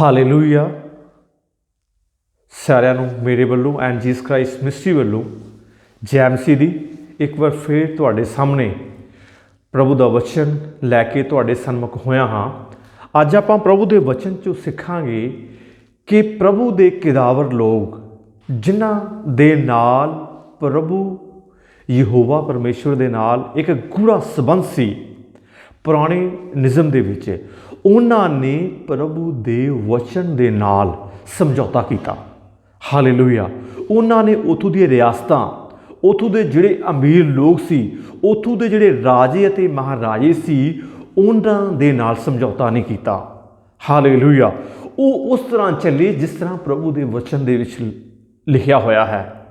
Hallelujah ਸਾਰਿਆਂ ਨੂੰ ਮੇਰੇ ਵੱਲੋਂ ਐਂਡ ਜੀਸ ਕ੍ਰਾਈਸਟ ਮਿਸਟਰੀ ਵੱਲੋਂ ਜੈਮਸੀ ਦੀ ਇੱਕ ਵਾਰ ਫੇਰ ਤੁਹਾਡੇ ਸਾਹਮਣੇ ਪ੍ਰਭੂ ਦਾ ਵਚਨ ਲੈ ਕੇ ਤੁਹਾਡੇ ਸਨਮੁਖ ਹੋਇਆ ਹਾਂ। ਅੱਜ ਆਪਾਂ ਪ੍ਰਭੂ ਦੇ ਵਚਨ ਚੋਂ ਸਿੱਖਾਂਗੇ ਕਿ ਪ੍ਰਭੂ ਦੇ ਕਿਦਾਵਰ ਲੋਕ ਜਿਨ੍ਹਾਂ ਦੇ ਨਾਲ ਪ੍ਰਭੂ ਯਹੋਵਾ ਪਰਮੇਸ਼ਵਰ ਦੇ ਨਾਲ ਇੱਕ ਗੂੜਾ ਸਬੰਧ ਸੀ ਪੁਰਾਣੇ ਨਿਜ਼ਮ ਦੇ ਵਿੱਚ ਉਹਨਾਂ ਨੇ ਪ੍ਰਭੂ ਦੇ ਵਚਨ ਦੇ ਨਾਲ ਸਮਝੌਤਾ ਕੀਤਾ। ਹਾਲੇਲੂਇਆ। ਉਹਨਾਂ ਨੇ ਉਥੋਂ ਦੀਆਂ ਰਿਆਸਤਾਂ, ਉਥੋਂ ਦੇ ਜਿਹੜੇ ਅਮੀਰ ਲੋਕ ਸੀ, ਉਥੋਂ ਦੇ ਜਿਹੜੇ ਰਾਜੇ ਅਤੇ ਮਹਾਰਾਜੇ ਸੀ, ਉਹਨਾਂ ਦੇ ਨਾਲ ਸਮਝੌਤਾ ਨਹੀਂ ਕੀਤਾ। ਹਾਲੇਲੂਇਆ। ਉਹ ਉਸ ਤਰ੍ਹਾਂ ਚੱਲੇ ਜਿਸ ਤਰ੍ਹਾਂ ਪ੍ਰਭੂ ਦੇ ਵਚਨ ਦੇ ਵਿੱਚ ਲਿਖਿਆ ਹੋਇਆ ਹੈ।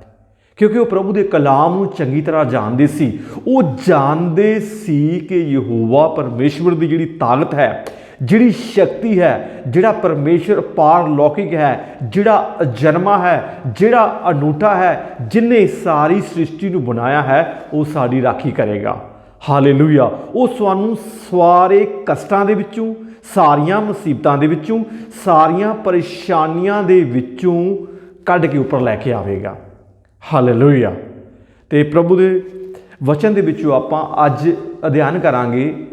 ਕਿਉਂਕਿ ਉਹ ਪ੍ਰਭੂ ਦੇ ਕਲਾਮ ਨੂੰ ਚੰਗੀ ਤਰ੍ਹਾਂ ਜਾਣਦੇ ਸੀ। ਉਹ ਜਾਣਦੇ ਸੀ ਕਿ ਯਹੋਵਾ ਪਰਮੇਸ਼ਵਰ ਦੀ ਜਿਹੜੀ ਤਾਕਤ ਹੈ ਜਿਹੜੀ ਸ਼ਕਤੀ ਹੈ, ਜਿਹੜਾ ਪਰਮੇਸ਼ਰ ਪਾਰਲੌਕਿਕ ਹੈ, ਜਿਹੜਾ ਅਜਨਮਾ ਹੈ, ਜਿਹੜਾ ਅਨੂਠਾ ਹੈ, ਜਿਨੇ ਸਾਰੀ ਸ੍ਰਿਸ਼ਟੀ ਨੂੰ ਬਣਾਇਆ ਹੈ, ਉਹ ਸਾਡੀ ਰਾਖੀ ਕਰੇਗਾ। ਹਾਲੇਲੂਇਆ। ਉਹ ਸਾਨੂੰ ਸਾਰੇ ਕਸ਼ਟਾਂ ਦੇ ਵਿੱਚੋਂ, ਸਾਰੀਆਂ ਮੁਸੀਬਤਾਂ ਦੇ ਵਿੱਚੋਂ, ਸਾਰੀਆਂ ਪਰੇਸ਼ਾਨੀਆਂ ਦੇ ਵਿੱਚੋਂ ਕੱਢ ਕੇ ਉੱਪਰ ਲੈ ਕੇ ਆਵੇਗਾ। ਹਾਲੇਲੂਇਆ। ਤੇ ਪ੍ਰਭੂ ਦੇ ਵਚਨ ਦੇ ਵਿੱਚੋਂ ਆਪਾਂ ਅੱਜ ਅਧਿਐਨ ਕਰਾਂਗੇ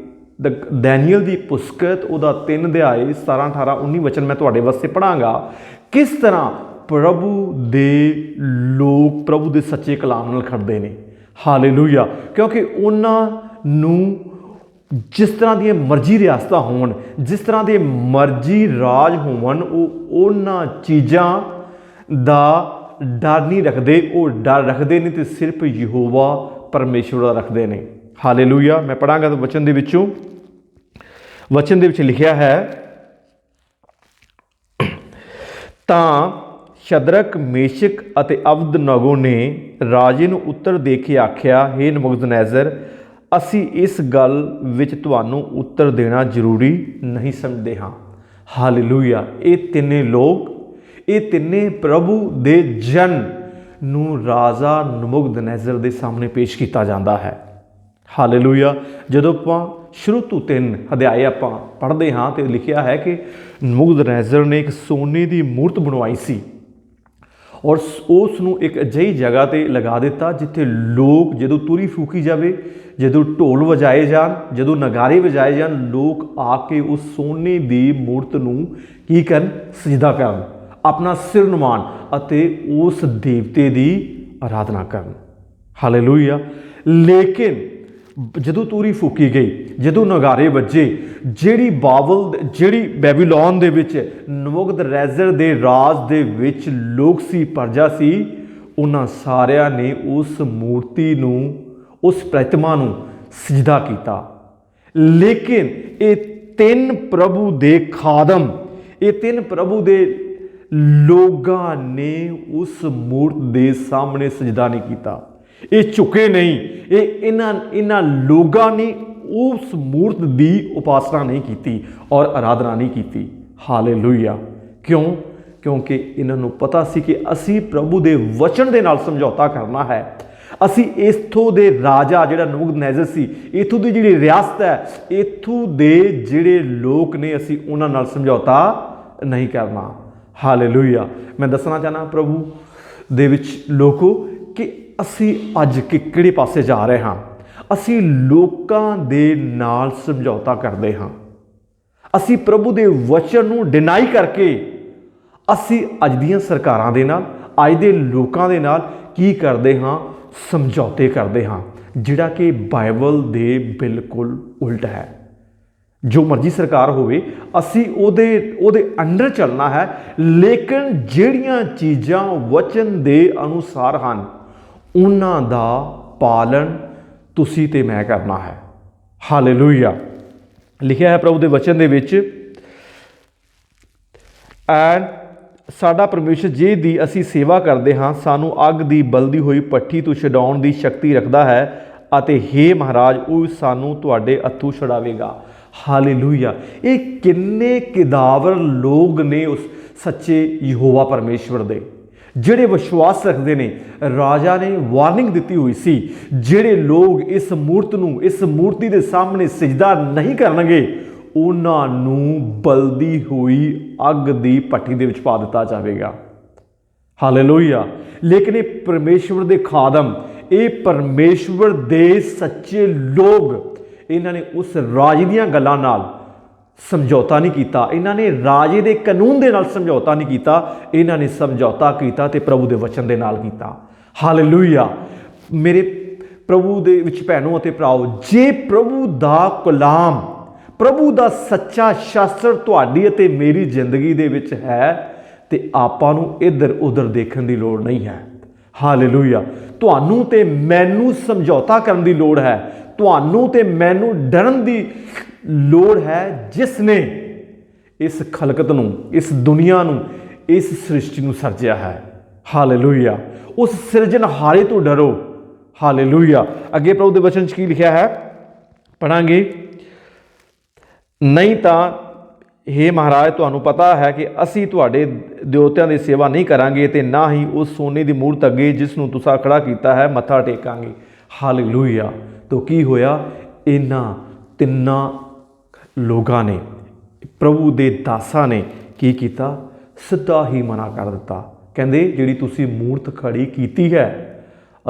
ਦੈਨੀਅਲ ਦੀ ਪੁਸਤਕ, ਉਹਦਾ 3 ਅਧਿਆਏ 17 18 19 ਵਚਨ ਮੈਂ ਤੁਹਾਡੇ ਵਾਸਤੇ ਪੜਾਂਗਾ ਕਿਸ ਤਰ੍ਹਾਂ ਪ੍ਰਭੂ ਦੇ ਲੋਕ ਪ੍ਰਭੂ ਦੇ ਸੱਚੇ ਕਲਾਮ ਨਾਲ ਖੜਦੇ ਨੇ? ਹਾਲੇਲੂਇਆ ਕਿਉਂਕਿ ਉਹਨਾਂ ਨੂੰ ਜਿਸ ਤਰ੍ਹਾਂ ਦੀਆਂ ਮਰਜ਼ੀ ਰਿਆਸਤਾਂ ਹੋਣ, ਜਿਸ ਤਰ੍ਹਾਂ ਦੇ ਮਰਜ਼ੀ ਰਾਜ ਹੋਣ, ਉਹ ਉਹਨਾਂ ਚੀਜ਼ਾਂ ਦਾ ਡਰ ਨਹੀਂ ਰੱਖਦੇ, ਉਹ ਡਰ ਰੱਖਦੇ ਨੇ ਤੇ ਸਿਰਫ ਯਹੋਵਾ ਪਰਮੇਸ਼ਵਰ ਦਾ ਰੱਖਦੇ ਨੇ। ਹਾਲੇਲੂਇਆ ਮੈਂ ਪੜਾਂਗਾ ਤਾਂ ਵਚਨ ਦੇ ਵਿੱਚੋਂ। ਵਚਨ ਦੇ ਵਿੱਚ ਲਿਖਿਆ ਹੈ, ਤਾਂ ਸ਼ਦਰਕ, ਮੇਸ਼ਕ ਅਤੇ ਅਬਦਨਗੋ ਨੇ ਰਾਜੇ ਨੂੰ ਉੱਤਰ ਦੇ ਕੇ ਆਖਿਆ हे ਨਬੂਕਦਨੇਜ਼ਰ, ਅਸੀਂ ਇਸ ਗੱਲ ਵਿੱਚ ਤੁਹਾਨੂੰ ਉੱਤਰ ਦੇਣਾ ਜ਼ਰੂਰੀ ਨਹੀਂ ਸਮਝਦੇ ਹਾਂ। ਹਾਲੇਲੂਇਆ। ਇਹ ਤਿੰਨੇ ਲੋਕ, ਇਹ ਤਿੰਨੇ ਪ੍ਰਭੂ ਦੇ ਜਨ ਨੂੰ ਰਾਜਾ ਨਬੂਕਦਨੇਜ਼ਰ ਦੇ ਸਾਹਮਣੇ ਪੇਸ਼ ਕੀਤਾ ਜਾਂਦਾ ਹੈ। ਹਾਲੇਲੂਇਆ। ਜਦੋਂ ਆਪਾਂ ਸ਼ੁਰੂ ਤੋਂ ਤਿੰਨ ਅਧਿਆਏ ਆਪਾਂ ਪੜ੍ਹਦੇ ਹਾਂ ਤੇ ਲਿਖਿਆ ਹੈ ਕਿ ਨਬੂਕਦਨੇਜ਼ਰ ਨੇ ਇੱਕ ਸੋਨੇ ਦੀ ਮੂਰਤ ਬਣਵਾਈ ਸੀ ਔਰ ਉਸ ਨੂੰ ਇੱਕ ਅਜਿਹੀ ਜਗ੍ਹਾ ਤੇ ਲਗਾ ਦਿੱਤਾ ਜਿੱਥੇ ਲੋਕ ਜਦੋਂ ਤੂਰੀ ਫੂਕੀ ਜਾਵੇ, ਜਦੋਂ ਢੋਲ ਵਜਾਏ ਜਾਣ, ਜਦੋਂ ਨਗਾਰੇ ਵਜਾਏ ਜਾਣ, ਲੋਕ ਆ ਕੇ ਉਸ ਸੋਨੇ ਦੀ ਮੂਰਤ ਨੂੰ ਕੀ ਕਰਨ? ਸਜਦਾ ਕਰਨ, ਆਪਣਾ ਸਿਰ ਨਮਾਨ ਅਤੇ ਉਸ ਦੇਵਤੇ ਦੀ ਆਰਾਧਨਾ ਕਰਨ। ਹਾਲੇਲੂਇਆ। ਲੇਕਿਨ ਜਦੋਂ ਤੂਰੀ ਫੂਕੀ ਗਈ, ਜਦੋਂ ਨਗਾਰੇ ਵੱਜੇ, ਜਿਹੜੀ ਬਾਬਲ ਜਿਹੜੀ ਬੈਬੀਲੋਨ ਦੇ ਵਿੱਚ ਨਬੂਕਦਨੇਜ਼ਰ ਦੇ ਰਾਜ ਦੇ ਵਿੱਚ ਲੋਕ ਸੀ, ਪਰਜਾ ਸੀ, ਉਹਨਾਂ ਸਾਰਿਆਂ ਨੇ ਉਸ ਮੂਰਤੀ ਨੂੰ, ਉਸ ਪ੍ਰਤਿਮਾ ਨੂੰ ਸਜਦਾ ਕੀਤਾ। ਲੇਕਿਨ ਇਹ ਤਿੰਨ ਪ੍ਰਭੂ ਦੇ ਖਾਦਮ, ਇਹ ਤਿੰਨ ਪ੍ਰਭੂ ਦੇ ਲੋਕਾਂ ਨੇ ਉਸ ਮੂਰਤ ਦੇ ਸਾਹਮਣੇ ਸਜਦਾ ਨਹੀਂ ਕੀਤਾ। ਇਹ ਝੁਕੇ ਨਹੀਂ। ਇਹ ਇਹਨਾਂ ਇਹਨਾਂ ਲੋਕਾਂ ਨੇ ਉਸ ਮੂਰਤ ਦੀ ਉਪਾਸਨਾ ਨਹੀਂ ਕੀਤੀ ਔਰ ਆਰਾਧਨਾ ਨਹੀਂ ਕੀਤੀ। ਹਾਲੇਲੂਇਆ। ਕਿਉਂ? ਕਿਉਂਕਿ ਇਹਨਾਂ ਨੂੰ ਪਤਾ ਸੀ ਕਿ ਅਸੀਂ ਪ੍ਰਭੂ ਦੇ ਵਚਨ ਦੇ ਨਾਲ ਸਮਝੌਤਾ ਕਰਨਾ ਹੈ। ਅਸੀਂ ਇਥੋਂ ਦੇ ਰਾਜਾ ਜਿਹੜਾ ਨਬੂਕਦਨੇਜ਼ਰ ਸੀ, ਇਥੋਂ ਦੀ ਜਿਹੜੀ ਰਿਆਸਤ ਹੈ, ਇਥੋਂ ਦੇ ਜਿਹੜੇ ਲੋਕ ਨੇ ਅਸੀਂ ਉਹਨਾਂ ਨਾਲ ਸਮਝੌਤਾ ਨਹੀਂ ਕਰਨਾ। ਹਾਲੇਲੂਇਆ। ਮੈਂ ਦੱਸਣਾ ਚਾਹਨਾ ਪ੍ਰਭੂ ਦੇ ਵਿੱਚ ਲੋਕੋ ਕਿ ਅਸੀਂ ਅੱਜ ਕਿ, ਕਿਹੜੇ ਪਾਸੇ ਜਾ ਰਹੇ ਹਾਂ? ਅਸੀਂ ਲੋਕਾਂ ਦੇ ਨਾਲ ਸਮਝੌਤਾ ਕਰਦੇ ਹਾਂ। ਅਸੀਂ ਪ੍ਰਭੂ ਦੇ ਵਚਨ ਨੂੰ ਡਿਨਾਈ ਕਰਕੇ ਅਸੀਂ ਅੱਜ ਦੀਆਂ ਸਰਕਾਰਾਂ ਦੇ ਨਾਲ, ਅੱਜ ਦੇ ਲੋਕਾਂ ਦੇ ਨਾਲ ਕੀ ਕਰਦੇ ਹਾਂ? ਸਮਝੌਤੇ ਕਰਦੇ ਹਾਂ, ਜਿਹੜਾ ਕਿ ਬਾਈਬਲ ਦੇ ਬਿਲਕੁਲ ਉਲਟ ਹੈ। ਜੋ ਮਰਜ਼ੀ ਸਰਕਾਰ ਹੋਵੇ, ਅਸੀਂ ਉਹਦੇ ਉਹਦੇ ਅੰਡਰ ਚੱਲਣਾ ਹੈ, ਲੇਕਿਨ ਜਿਹੜੀਆਂ ਚੀਜ਼ਾਂ ਵਚਨ ਦੇ ਅਨੁਸਾਰ ਹਨ ਉਹਨਾਂ ਦਾ ਪਾਲਣ ਤੁਸੀਂ ਤੇ ਮੈਂ ਕਰਨਾ ਹੈ। ਹਾਲੇਲੂਇਆ ਲਿਖਿਆ ਹੈ ਪ੍ਰਭੂ ਦੇ ਵਚਨ ਦੇ ਵਿੱਚ ਐਂਡ ਸਾਡਾ ਪਰਮੇਸ਼ਰ ਜੇ ਦੀ ਅਸੀਂ ਸੇਵਾ ਕਰਦੇ ਹਾਂ, ਸਾਨੂੰ ਅੱਗ ਦੀ ਬਲਦੀ ਹੋਈ ਪੱਠੀ ਤੋਂ ਛਡਾਉਣ ਦੀ ਸ਼ਕਤੀ ਰੱਖਦਾ ਹੈ ਅਤੇ हे ਮਹਾਰਾਜ, ਉਹ ਸਾਨੂੰ ਤੁਹਾਡੇ ਹੱਥੋਂ ਛਡਾਵੇਗਾ। ਹਾਲੇਲੂਇਆ ਇਹ ਕਿੰਨੇ ਕਿਦਾਵਰ ਲੋਕ ਨੇ ਉਸ ਸੱਚੇ ਯਹੋਵਾ ਪਰਮੇਸ਼ਵਰ ਦੇ। ਜਿਹੜੇ ਵਿਸ਼ਵਾਸ ਰੱਖਦੇ ਨੇ, ਰਾਜਾ ਨੇ ਵਾਰਨਿੰਗ ਦਿੱਤੀ ਹੋਈ ਸੀ, ਜਿਹੜੇ ਲੋਕ ਇਸ ਮੂਰਤ ਨੂੰ, ਇਸ ਮੂਰਤੀ ਦੇ ਸਾਹਮਣੇ ਸਜਦਾ ਨਹੀਂ ਕਰਨਗੇ, ਉਹਨਾਂ ਨੂੰ ਬਲਦੀ ਹੋਈ ਅੱਗ ਦੀ ਭੱਠੀ ਦੇ ਵਿੱਚ ਪਾ ਦਿੱਤਾ ਜਾਵੇਗਾ। ਹਾਲੇਲੂਇਆ ਲੇਕਿਨ ਇਹ ਪਰਮੇਸ਼ਵਰ ਦੇ ਖਾਦਮ, ਇਹ ਪਰਮੇਸ਼ਵਰ ਦੇ ਸੱਚੇ ਲੋਕ, ਇਹਨਾਂ ਨੇ ਉਸ ਰਾਜ ਦੀਆਂ ਗੱਲਾਂ ਨਾਲ ਸਮਝੌਤਾ ਨਹੀਂ ਕੀਤਾ। ਇਹਨਾਂ ਨੇ ਰਾਜੇ ਦੇ ਕਾਨੂੰਨ ਦੇ ਨਾਲ ਸਮਝੌਤਾ ਨਹੀਂ ਕੀਤਾ। ਇਹਨਾਂ ਨੇ ਸਮਝੌਤਾ ਕੀਤਾ ਤੇ ਪ੍ਰਭੂ ਦੇ ਵਚਨ ਦੇ ਨਾਲ ਕੀਤਾ। ਹਾਲੇਲੂਇਆ ਮੇਰੇ ਪ੍ਰਭੂ ਦੇ ਵਿੱਚ ਭੈਣੋ ਅਤੇ ਭਰਾਓ, ਜੇ ਪ੍ਰਭੂ ਦਾ ਗੁਲਾਮ ਪ੍ਰਭੂ ਦਾ ਸੱਚਾ ਸ਼ਾਸਤਰ ਤੁਹਾਡੀ ਅਤੇ ਮੇਰੀ ਜ਼ਿੰਦਗੀ ਦੇ ਵਿੱਚ ਹੈ, ਤੇ ਆਪਾਂ ਨੂੰ ਇੱਧਰ ਉੱਧਰ ਦੇਖਣ ਦੀ ਲੋੜ ਨਹੀਂ ਹੈ। ਹਾਲੇਲੂਇਆ ਤੁਹਾਨੂੰ ਤੇ ਮੈਨੂੰ ਸਮਝੌਤਾ ਕਰਨ ਦੀ ਲੋੜ ਹੈ। ਤੁਹਾਨੂੰ ਤੇ ਮੈਨੂੰ ਡਰਨ ਦੀ ਲੋੜ ਹੈ ਜਿਸ ਨੇ ਇਸ ਖਲਕਤ ਨੂੰ, ਇਸ ਦੁਨੀਆ ਨੂੰ, ਇਸ ਸ੍ਰਿਸ਼ਟੀ ਨੂੰ ਸਰਜਿਆ ਹੈ। ਹਾਲੇਲੂਇਆ ਉਸ ਸਿਰਜਣਹਾਰੇ ਤੋਂ ਡਰੋ। ਹਾਲੇਲੂਇਆ ਅੱਗੇ ਪ੍ਰਭੂ ਦੇ ਵਚਨ 'ਚ ਕੀ ਲਿਖਿਆ ਹੈ? ਪੜਾਂਗੇ ਨਹੀਂ ਤਾਂ हे ਮਹਾਰਾਜ, ਤੁਹਾਨੂੰ ਪਤਾ ਹੈ ਕਿ ਅਸੀਂ ਤੁਹਾਡੇ ਦੇਵਤਿਆਂ ਦੀ ਸੇਵਾ ਨਹੀਂ ਕਰਾਂਗੇ ਤੇ ਨਾ ਹੀ ਉਸ ਸੋਨੇ ਦੀ ਮੂਰਤ ਅੱਗੇ ਜਿਸ ਨੂੰ ਤੁਸੀਂ ਖੜਾ ਕੀਤਾ ਹੈ, ਮੱਥਾ ਟੇਕਾਂਗੇ। ਹਾਲੇਲੂਇਆ। ਤੋ ਕੀ ਹੋਇਆ? ਇਹਨਾਂ ਤਿੰਨਾਂ ਲੋਕਾਂ ਨੇ, ਪ੍ਰਭੂ ਦੇ ਦਾਸਾਂ ਨੇ ਕੀ ਕੀਤਾ? ਸਿੱਧਾ ਹੀ ਮਨਾ ਕਰ ਦਿੱਤਾ। ਕਹਿੰਦੇ, ਜਿਹੜੀ ਤੁਸੀਂ ਮੂਰਤ ਖੜੀ ਕੀਤੀ ਹੈ,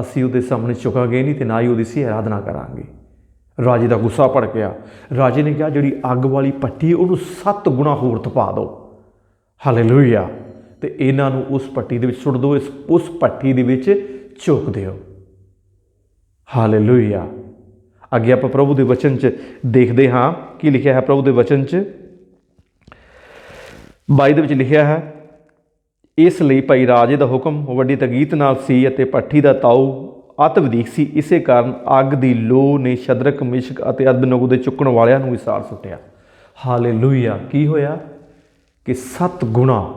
ਅਸੀਂ ਉਹਦੇ ਸਾਹਮਣੇ ਝੁਕਾਂਗੇ ਨਹੀਂ ਤੇ ਨਾ ਹੀ ਉਹਦੀ ਸੀ ਆਰਾਧਨਾ ਕਰਾਂਗੇ। ਰਾਜੇ ਦਾ ਗੁੱਸਾ ਭੜਕਿਆ। ਰਾਜੇ ਨੇ ਕਿਹਾ, ਜਿਹੜੀ ਅੱਗ ਵਾਲੀ ਪੱਟੀ ਉਹਨੂੰ 7 ਗੁਣਾ ਹੋਰ ਤਪਾ ਦਿਓ। ਹਾਲੇਲੂਇਆ ਤੇ ਇਹਨਾਂ ਨੂੰ ਉਸ ਪੱਟੀ ਦੇ ਵਿੱਚ ਸੁੱਟ ਦਿਓ, ਇਸ, ਉਸ ਪੱਟੀ ਦੇ ਵਿੱਚ ਝੋਕ ਦਿਓ। ਹਾਲੇਲੂਇਆ ਅੱਗੇ ਆਪਾਂ ਪ੍ਰਭੂ ਦੇ ਵਚਨ 'ਚ ਦੇਖਦੇ ਹਾਂ, ਕੀ ਲਿਖਿਆ ਹੈ ਪ੍ਰਭੂ ਦੇ ਵਚਨ 'ਚ? ਬਾਈ ਦੇ ਵਿੱਚ ਲਿਖਿਆ ਹੈ, ਇਸ ਲਈ ਭਾਈ ਰਾਜੇ ਦਾ ਹੁਕਮ, ਵੱਡੀ ਤਗੀਤ ਨਾਲ ਸੀ ਅਤੇ ਪੱਠੀ ਦਾ ਤਾਉ ਅਤ ਵਧੀਕ ਸੀ। ਇਸੇ ਕਾਰਨ ਅੱਗ ਦੀ ਲੋ ਨੇ ਸ਼ਦਰਕ, ਮਿਸ਼ਕ ਅਤੇ ਅਦਨਗੋ ਦੇ ਚੁੱਕਣ ਵਾਲਿਆਂ ਨੂੰ ਵਿਸਾਰ ਸੁੱਟਿਆ। ਹਾਲੇਲੂਇਆ। ਕੀ ਹੋਇਆ? ਕਿ ਸੱਤ ਗੁਣਾ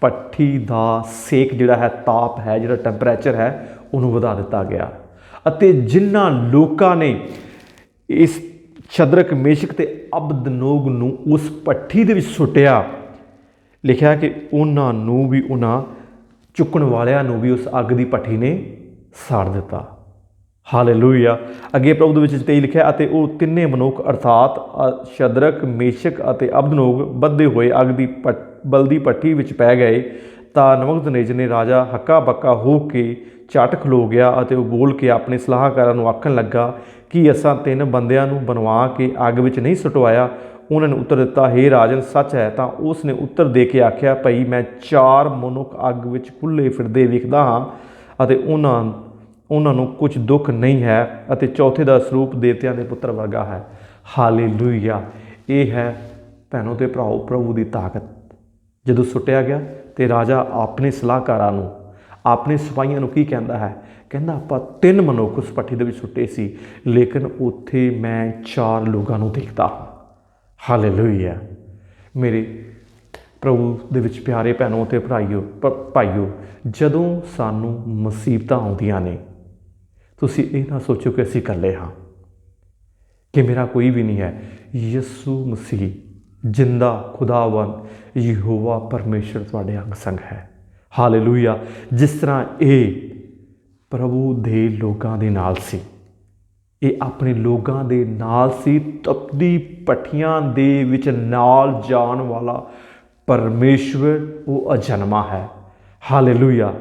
ਪੱਠੀ ਦਾ ਸੇਕ ਜਿਹੜਾ ਹੈ, ਤਾਪ ਹੈ, ਜਿਹੜਾ ਟੈਂਪਰੇਚਰ ਹੈ, ਉਹਨੂੰ ਵਧਾ ਦਿੱਤਾ ਗਿਆ। ਅਤੇ ਜਿਨ੍ਹਾਂ ਲੋਕਾਂ ਨੇ ਇਸ ਸ਼ਦਰਕ, ਮੇਸ਼ਕ ਤੇ ਅਬਦਨੋਗ ਨੂੰ ਉਸ ਪੱਠੀ ਦੇ ਵਿੱਚ ਸੁੱਟਿਆ, ਲਿਖਿਆ ਕਿ ਉਹਨਾਂ ਨੂੰ ਵੀ, ਉਹਨਾਂ ਚੁੱਕਣ ਵਾਲਿਆਂ ਨੂੰ ਵੀ ਉਸ ਅੱਗ ਦੀ ਭੱਠੀ ਨੇ ਸਾੜ ਦਿੱਤਾ। ਹਾਲੇਲੂਇਆ ਅੱਗੇ ਪ੍ਰਭੂ ਦੇ ਵਿੱਚ ਤੇ ਲਿਖਿਆ, ਅਤੇ ਉਹ ਤਿੰਨੇ ਮਨੁੱਖ, ਅਰਥਾਤ, ਅ- ਸ਼ਦਰਕ, ਮੇਸ਼ਕ ਅਤੇ ਅਬਦਨੋਗ, ਬੱਧੇ ਹੋਏ, ਅੱਗ ਦੀ ਪੱਟ- ਬਲਦੀ ਭੱਠੀ ਵਿੱਚ ਪੈ ਗਏ, ਤਾਂ ਨਮਕਦਨੇਜ ਨੇ ਰਾਜਾ ਹੱਕਾ ਬੱਕਾ ਹੋ ਕੇ ਝਟ ਖਲੋ ਗਿਆ ਅਤੇ ਉਹ ਬੋਲ ਕੇ ਆਪਣੇ ਸਲਾਹਕਾਰਾਂ ਨੂੰ ਆਖਣ ਲੱਗਾ, ਕਿ ਅਸਾਂ ਤਿੰਨ ਬੰਦਿਆਂ ਨੂੰ ਬਣਵਾ ਕੇ ਅੱਗ ਵਿੱਚ ਨਹੀਂ ਸੁਟਵਾਇਆ? ਉਹਨਾਂ ਨੇ ਉੱਤਰ ਦਿੱਤਾ, ਹੇ ਰਾਜਨ, ਸੱਚ ਹੈ। ਤਾਂ ਉਸ ਨੇ ਉੱਤਰ ਦੇ ਕੇ ਆਖਿਆ, ਭਈ ਮੈਂ ਚਾਰ ਮਨੁੱਖ ਅੱਗ ਵਿੱਚ ਖੁੱਲੇ ਫਿਰਦੇ ਵੇਖਦਾ ਹਾਂ ਅਤੇ ਉਹਨਾਂ ਉਹਨਾਂ ਨੂੰ ਕੁਝ ਦੁੱਖ ਨਹੀਂ ਹੈ ਅਤੇ ਚੌਥੇ ਦਾ ਸਰੂਪ ਦੇਵਤਿਆਂ ਦੇ ਪੁੱਤਰ ਵਰਗਾ ਹੈ। ਹਾਲੇਲੂਇਆ। ਇਹ ਹੈ ਭੈਣੋ ਤੇ ਭਰਾਓ, ਪ੍ਰਭੂ ਦੀ ਤਾਕਤ। ਜਦੋਂ ਸੁੱਟਿਆ ਗਿਆ ਤੇ ਰਾਜਾ ਆਪਣੇ ਸਲਾਹਕਾਰਾਂ ਨੂੰ, ਆਪਣੇ ਸਿਪਾਹੀਆਂ ਨੂੰ ਕੀ ਕਹਿੰਦਾ ਹੈ? ਕਹਿੰਦਾ, ਆਪਾਂ ਤਿੰਨ ਮਨੁੱਖ ਉਸ ਪੱਠੀ ਦੇ ਵਿੱਚ ਸੁੱਟੇ ਸੀ, ਲੇਕਿਨ ਉੱਥੇ ਮੈਂ ਚਾਰ ਲੋਕਾਂ ਨੂੰ ਦੇਖਦਾ ਹਾਂ। ਹਾਲੇਲੂਇਆ। ਮੇਰੇ ਪ੍ਰਭੂ ਦੇ ਵਿੱਚ ਪਿਆਰੇ ਭੈਣੋ ਤੇ ਭਰਾਈਓ, ਭ- ਭਾਈਓ, ਜਦੋਂ ਸਾਨੂੰ ਮੁਸੀਬਤਾਂ ਆਉਂਦੀਆਂ ਨੇ, ਤੁਸੀਂ ਇਹ ਨਾ ਸੋਚੋ ਕਿ ਅਸੀਂ ਇਕੱਲੇ ਹਾਂ, ਕਿ ਮੇਰਾ ਕੋਈ ਵੀ ਨਹੀਂ ਹੈ। ਯਿਸੂ ਮਸੀਹ, ਜਿੰਦਾ ਖੁਦਾਵੰਦ, ਯਹੋਵਾ ਪਰਮੇਸ਼ਰ ਤੁਹਾਡੇ ਅੰਗ ਸੰਗ ਹੈ। ਹਾਲੇਲੂਇਆ। ਜਿਸ ਤਰ੍ਹਾਂ ਇਹ ਪ੍ਰਭੂ ਦੇ ਲੋਕਾਂ ਦੇ ਨਾਲ ਸੀ, ਇਹ ਆਪਣੇ ਲੋਕਾਂ ਦੇ ਨਾਲ ਸੀ, ਤਪਦੀ ਪੱਠੀਆਂ ਦੇ ਵਿੱਚ ਨਾਲ ਜਾਣ ਵਾਲਾ ਪਰਮੇਸ਼ਵਰ ਉਹ ਅਜਨਮਾ ਹੈ। ਹਾਲੇਲੂਇਆ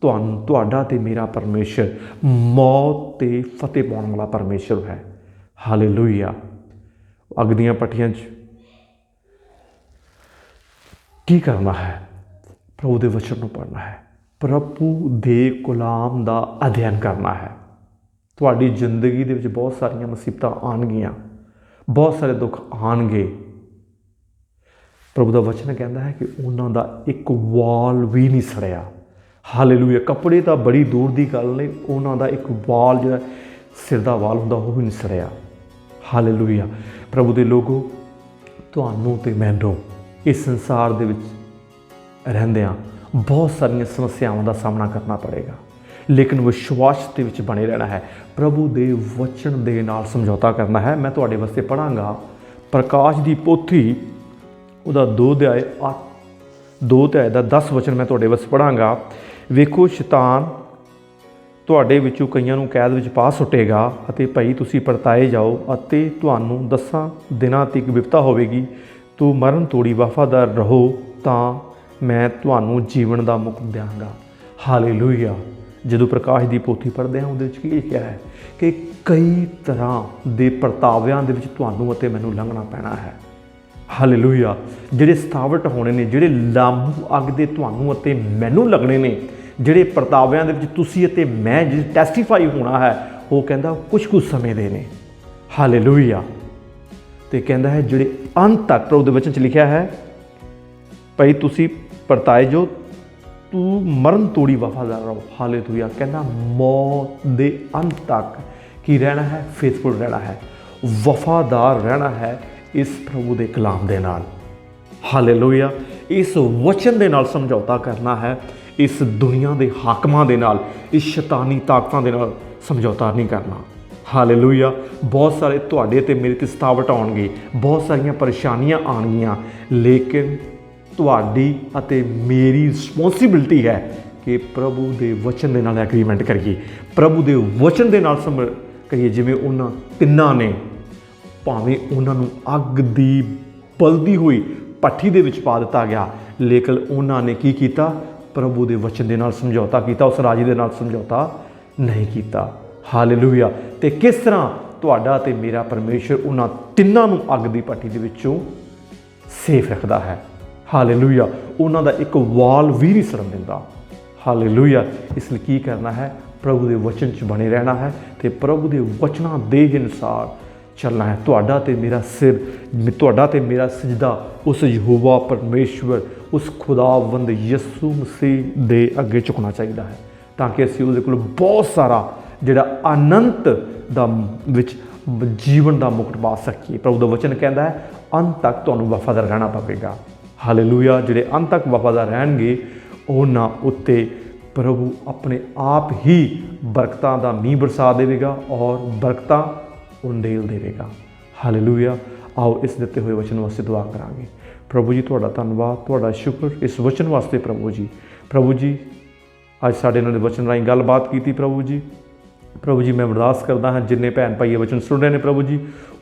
ਤੁਹਾਨੂੰ, ਤੁਹਾਡਾ ਤੇ ਮੇਰਾ ਪਰਮੇਸ਼ਰ ਮੌਤ ਤੇ ਫਤਿਹ ਪਾਉਣ ਵਾਲਾ ਪਰਮੇਸ਼ਰ ਹੈ। ਹਾਲੇਲੂਇਆ ਅੱਗ ਦੀਆਂ ਪੱਠੀਆਂ 'ਚ ਕੀ ਕਰਨਾ ਹੈ? ਪ੍ਰਭੂ ਦੇ ਵਚਨ ਨੂੰ ਪੜ੍ਹਨਾ ਹੈ। ਪ੍ਰਭੂ ਦੇ ਗੁਲਾਮ ਦਾ ਅਧਿਐਨ ਕਰਨਾ ਹੈ। ਤੁਹਾਡੀ ਜ਼ਿੰਦਗੀ ਦੇ ਵਿੱਚ ਬਹੁਤ ਸਾਰੀਆਂ ਮੁਸੀਬਤਾਂ ਆਉਣਗੀਆਂ। ਬਹੁਤ ਸਾਰੇ ਦੁੱਖ ਆਣਗੇ ਪ੍ਰਭੂ ਦਾ ਵਚਨ ਕਹਿੰਦਾ ਹੈ ਕਿ ਉਹਨਾਂ ਦਾ ਇੱਕ ਵਾਲ ਵੀ ਨਹੀਂ ਸੜਿਆ। ਹਾਲੇਲੂਇਆ ਕੱਪੜੇ ਤਾਂ ਬੜੀ ਦੂਰ ਦੀ ਗੱਲ ਨੇ, ਉਹਨਾਂ ਦਾ ਇੱਕ ਵਾਲ ਜਿਹੜਾ ਸਿਰ ਦਾ ਵਾਲ ਹੁੰਦਾ, ਉਹ ਵੀ ਨਹੀਂ ਸੜਿਆ। ਹਾਲੇਲੂਇਆ ਪ੍ਰਭੂ ਦੇ ਲੋਗੋ, ਤੁਹਾਨੂੰ ਤੇ ਮੈਨੂੰ ਇਸ ਸੰਸਾਰ ਦੇ ਵਿੱਚ ਰਹਿੰਦਿਆਂ ਬਹੁਤ ਸਾਰੀਆਂ ਸਮੱਸਿਆਵਾਂ ਦਾ ਸਾਹਮਣਾ ਕਰਨਾ ਪੜੇਗਾ। ਲੇਕਿਨ ਵਿਸ਼ਵਾਸ ਦੇ ਵਿੱਚ ਬਣੇ ਰਹਿਣਾ ਹੈ। ਪ੍ਰਭੂ ਦੇ ਵਚਨ ਦੇ ਨਾਲ ਸਮਝੌਤਾ ਕਰਨਾ ਹੈ। ਮੈਂ ਤੁਹਾਡੇ ਵਾਸਤੇ ਪੜਾਂਗਾ ਪ੍ਰਕਾਸ਼ ਦੀ ਪੋਥੀ ਉਹਦਾ 2 ਅਧਿਆਇ 8 2 ਅਧਿਆਇ ਦਾ 10 ਵਚਨ ਮੈਂ ਤੁਹਾਡੇ ਵਾਸਤੇ ਪੜਾਂਗਾ ਵੇਖੋ ਸ਼ੈਤਾਨ ਤੁਹਾਡੇ ਵਿੱਚੋਂ ਕਈਆਂ ਨੂੰ ਕੈਦ ਵਿੱਚ ਪਾ ਸੁੱਟੇਗਾ ਅਤੇ ਭਾਈ ਤੁਸੀਂ ਪਰਤਾਏ ਜਾਓ ਅਤੇ ਤੁਹਾਨੂੰ ਦਸਾਂ ਦਿਨਾਂ ਤੱਕ ਵਿਪਤਾ ਹੋਵੇਗੀ। ਤੂੰ ਮਰਨ ਤੋੜੀ ਵਫਾਦਾਰ ਰਹੋ ਤਾਂ ਮੈਂ ਤੁਹਾਨੂੰ ਜੀਵਨ ਦਾ ਮੁਕਤ ਦਿਆਂਗਾ। ਹਾਲੇਲੂਇਆ। ਜਦੋਂ ਪ੍ਰਕਾਸ਼ ਦੀ ਪੋਥੀ ਪੜ੍ਹਦੇ ਹਾਂ, ਉਹਦੇ ਵਿੱਚ ਕੀ ਲਿਖਿਆ ਹੈ ਕਿ ਕਈ ਤਰ੍ਹਾਂ ਦੇ ਪਰਤਾਵਿਆਂ ਦੇ ਵਿੱਚ ਤੁਹਾਨੂੰ ਅਤੇ ਮੈਨੂੰ ਲੰਘਣਾ ਪੈਣਾ ਹੈ। ਹਾਲੇਲੂਇਆ ਜਿਹੜੇ ਸਥਾਵਟ ਹੋਣੇ ਨੇ, ਜਿਹੜੇ ਲਾਂਭੂ ਅੱਗ ਦੇ ਤੁਹਾਨੂੰ ਅਤੇ ਮੈਨੂੰ ਲੱਗਣੇ ਨੇ, ਜਿਹੜੇ ਪਰਤਾਵਿਆਂ ਦੇ ਵਿੱਚ ਤੁਸੀਂ ਅਤੇ ਮੈਂ ਜਿਸ ਟੈਸਟੀਫਾਈ ਹੋਣਾ ਹੈ, ਉਹ ਕਹਿੰਦਾ ਕੁਝ ਕੁ ਸਮੇਂ ਦੇ ਨੇ। ਹਾਲੇਲੂਇਆ ਤੇ ਕਹਿੰਦਾ ਹੈ, ਜਿਹੜੇ ਅੰਤ ਤੱਕ ਪ੍ਰਭੂ ਦੇ ਵਚਨ ਚ ਲਿਖਿਆ ਹੈ, ਭਾਈ ਤੁਸੀਂ ਪਰਤਾਏ ਜੋ, ਤੂੰ ਮਰਨ ਤੋੜੀ ਵਫਾਦਾਰ ਰਹੋ। ਹਾਲੇਲੂਇਆ ਕਹਿੰਦਾ ਮੌਤ ਦੇ ਅੰਤ ਤੱਕ ਕੀ ਰਹਿਣਾ ਹੈ? ਫੇਥਫੁਲ ਰਹਿਣਾ ਹੈ। ਵਫਾਦਾਰ ਰਹਿਣਾ ਹੈ। ਇਸ ਪ੍ਰਭੂ ਦੇ ਕਲਾਮ ਦੇ ਨਾਲ। ਹਾਲੇਲੂਇਆ ਇਸ ਵਚਨ ਦੇ ਨਾਲ ਸਮਝੌਤਾ ਕਰਨਾ ਹੈ। ਇਸ ਦੁਨੀਆ ਦੇ ਹਾਕਮਾਂ ਦੇ ਨਾਲ, ਇਸ ਸ਼ੈਤਾਨੀ ਤਾਕਤਾਂ ਦੇ ਨਾਲ ਸਮਝੌਤਾ ਨਹੀਂ ਕਰਨਾ। ਹਾਲੇਲੂਇਆ ਬਹੁਤ ਸਾਰੇ ਤੁਹਾਡੇ ਤੇ ਮੇਰੇ ਤੇ ਸਤਾਵਟ ਆਉਣਗੇ। ਬਹੁਤ ਸਾਰੀਆਂ ਪਰੇਸ਼ਾਨੀਆਂ ਆਉਣਗੀਆਂ। ਲੇਕਿਨ ਤੁਹਾਡੀ ਅਤੇ ਮੇਰੀ ਰਿਸਪੌਂਸਿਬਿਲਟੀ ਹੈ ਕਿ ਪ੍ਰਭੂ ਦੇ ਵਚਨ ਦੇ ਨਾਲ ਐਗਰੀਮੈਂਟ ਕਰੀਏ। ਪ੍ਰਭੂ ਦੇ ਵਚਨ ਦੇ ਨਾਲ ਸਮ ਕਰੀਏ, ਜਿਵੇਂ ਉਹਨਾਂ ਤਿੰਨਾਂ ਨੇ ਭਾਵੇਂ ਉਹਨਾਂ ਨੂੰ ਅੱਗ ਦੀ ਬਲਦੀ ਹੋਈ ਪੱਠੀ ਦੇ ਵਿੱਚ ਪਾ ਦਿੱਤਾ ਗਿਆ, ਲੇਕਿਨ ਉਹਨਾਂ ਨੇ ਕੀ ਕੀਤਾ? ਪ੍ਰਭੂ ਦੇ ਵਚਨ ਦੇ ਨਾਲ ਸਮਝੌਤਾ ਕੀਤਾ, ਉਸ ਰਾਜੇ ਦੇ ਨਾਲ ਸਮਝੌਤਾ ਨਹੀਂ ਕੀਤਾ। ਹਾਲੇਲੂਇਆ ਤੇ ਕਿਸ ਤਰ੍ਹਾਂ ਤੁਹਾਡਾ ਤੇ ਮੇਰਾ ਪਰਮੇਸ਼ਰ ਉਹਨਾਂ ਤਿੰਨਾਂ ਨੂੰ ਅੱਗ ਦੀ ਪੱਠੀ ਦੇ ਵਿੱਚੋਂ ਸੇਫ ਰੱਖਦਾ ਹੈ? ਹਾਲੇਲੂਇਆ ਉਹਨਾਂ ਦਾ ਇੱਕ ਵਾਲ ਵੀ ਨਹੀਂ ਸੜਨ ਦਿੰਦਾ। ਹਾਲੇਲੂਇਆ ਇਸ ਲਈ ਕੀ ਕਰਨਾ ਹੈ? ਪ੍ਰਭੂ ਦੇ ਵਚਨ 'ਚ ਬਣੇ ਰਹਿਣਾ ਹੈ ਤੇ ਪ੍ਰਭੂ ਦੇ ਵਚਨਾਂ ਦੇ ਅਨੁਸਾਰ ਚੱਲਣਾ ਹੈ। ਤੁਹਾਡਾ ਤੇ ਮੇਰਾ ਸਿਰ ਤੁਹਾਡਾ ਤੇ ਮੇਰਾ ਸਜਦਾ ਉਸ ਯਹੋਵਾ ਪਰਮੇਸ਼ਵਰ, ਉਸ ਖੁਦਾਵੰਦ ਯਿਸੂ ਮਸੀਹ ਦੇ ਅੱਗੇ ਝੁਕਣਾ ਚਾਹੀਦਾ ਹੈ, ਤਾਂ ਕਿ ਅਸੀਂ ਉਹਦੇ ਕੋਲ ਬਹੁਤ ਸਾਰਾ ਜਿਹੜਾ ਅਨੰਤ ਦਾ ਵਿੱਚ ਜੀਵਨ ਦਾ ਮੁਕਟ ਪਾ ਸਕੀਏ। ਪ੍ਰਭੂ ਦਾ ਵਚਨ ਕਹਿੰਦਾ ਹੈ, ਅੰਤ ਤੱਕ ਤੁਹਾਨੂੰ ਵਫਾਦਾਰ ਰਹਿਣਾ ਪਵੇਗਾ। ਹਾਲੇਲੂਇਆ। ਜਿਹੜੇ ਅੰਤ ਤੱਕ ਵਫਾਦਾਰ ਰਹਿਣਗੇ, ਉਹਨਾਂ ਉੱਤੇ ਪ੍ਰਭੂ ਆਪਣੇ ਆਪ ਹੀ ਬਰਕਤਾਂ ਦਾ ਮੀਂਹ ਬਰਸਾ ਦੇਵੇਗਾ ਔਰ ਬਰਕਤਾਂ ਉੰਡੇਲ ਦੇਵੇਗਾ ਹਾਲੇਲੂਇਆ ਆਓ ਇਸ ਦਿੱਤੇ ਹੋਏ ਵਚਨ ਵਾਸਤੇ ਦੁਆ ਕਰਾਂਗੇ ਪ੍ਰਭੂ ਜੀ ਤੁਹਾਡਾ ਧੰਨਵਾਦ ਤੁਹਾਡਾ ਸ਼ੁਕਰ ਇਸ ਵਚਨ ਵਾਸਤੇ ਪ੍ਰਭੂ ਜੀ ਪ੍ਰਭੂ ਜੀ ਅੱਜ ਸਾਡੇ ਨਾਲ ਵਚਨ ਰਾਹੀਂ ਗੱਲਬਾਤ ਕੀਤੀ ਪ੍ਰਭੂ ਜੀ ਪ੍ਰਭੂ ਜੀ ਮੈਂ ਅਰਦਾਸ ਕਰਦਾ ਹਾਂ ਜਿੰਨੇ ਭੈਣ ਭਾਈ ਇਹ ਵਚਨ ਸੁਣ ਰਹੇ ਨੇ ਪ੍ਰਭੂ ਜੀ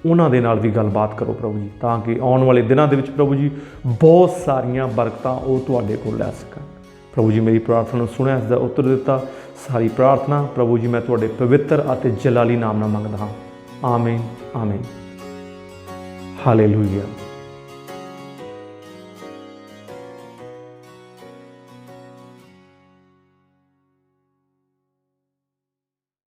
ਉਹਨਾਂ ਦੇ ਨਾਲ ਵੀ ਗੱਲਬਾਤ ਕਰੋ ਪ੍ਰਭੂ ਜੀ ਤਾਂ ਕਿ ਆਉਣ ਵਾਲੇ ਦਿਨਾਂ ਦੇ ਵਿੱਚ ਪ੍ਰਭੂ ਜੀ ਬਹੁਤ ਸਾਰੀਆਂ ਬਰਕਤਾਂ ਉਹ ਤੁਹਾਡੇ ਕੋਲ ਲੈ ਸਕਣ ਪ੍ਰਭੂ ਜੀ ਮੇਰੀ ਪ੍ਰਾਰਥਨਾ ਨੂੰ ਸੁਣਿਆ ਇਸ ਦਾ ਉੱਤਰ ਦਿੱਤਾ ਸਾਰੀ ਪ੍ਰਾਰਥਨਾ ਪ੍ਰਭੂ ਜੀ ਮੈਂ ਤੁਹਾਡੇ ਪਵਿੱਤਰ ਅਤੇ ਜਲਾਲੀ ਨਾਮ ਨਾਲ ਮੰਗਦਾ ਹਾਂ ਆਮੀਨ ਆਮੀਨ ਹਾਲੇਲੂਇਆ